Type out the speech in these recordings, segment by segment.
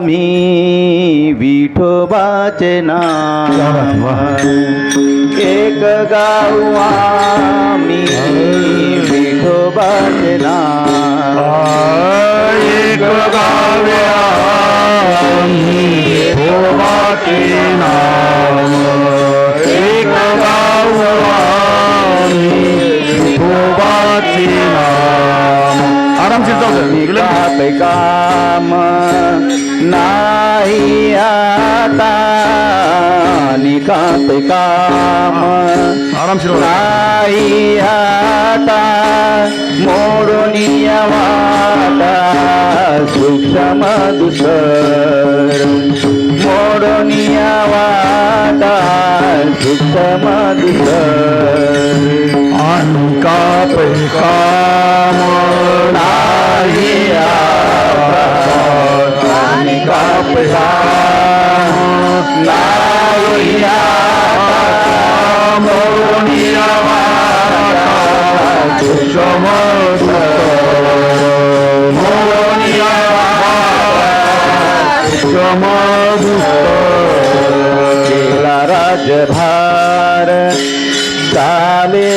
आम्ही विठोबाचे नाम एक गाऊ आम्ही विठोबाचे नाम एक गावे आम्ही विठोबाचे नाम एक गाव विठोबाचे नाम आरामशीर जाऊ काम. निघात काम. नाही आता मोडून वाटा सूक्ष्म दुसर. मोडून वाटा सूक्ष्म दुसर. आणका पैकाम नाही সমস্যা রাজ ভার চালে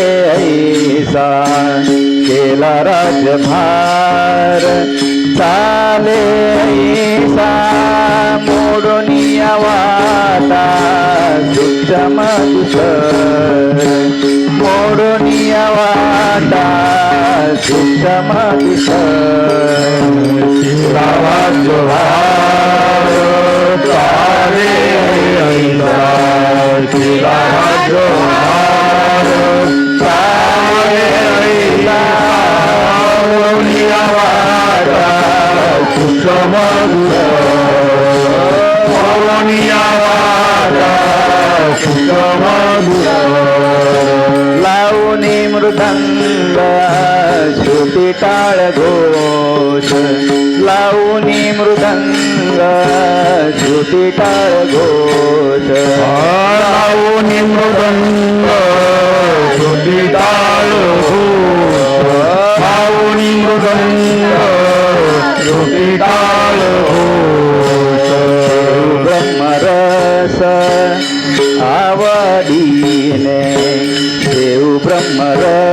ঈশান কেলা রাজ ভার চালে ঈশান মোড়নিয়া বাতা দুষ Krishna मृदंग श्रुती टाळ घोष लावणी मृदंग श्रुती टाळ घोष। लावणी मृदंग श्रुती टाळ घोष। लावणी मृदंग श्रुती टाळ घोष। ब्रह्मरस आवडीने देव ब्रह्मरस।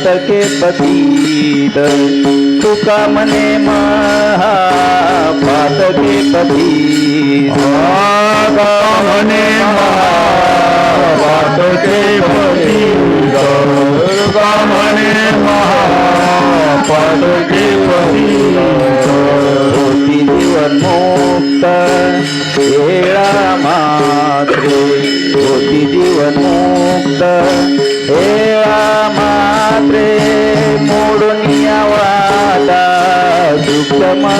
पातके पतीत तुका मने महा पातके पतीत मने महापातके पती मने महापातके पती होती जीवन मुक्त हेळा मात्रे होती जीवन मुक्त हेळा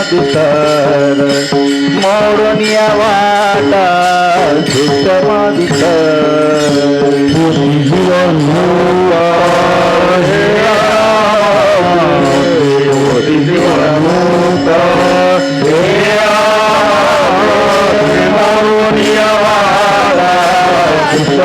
ಮಾದಿತಾರ ಮೌರಣಿಯವಾದ ಸುತ್ತ ಮಾದಿತಾರ ಮೌರಣಿಯವಾದ ಸುತ್ತ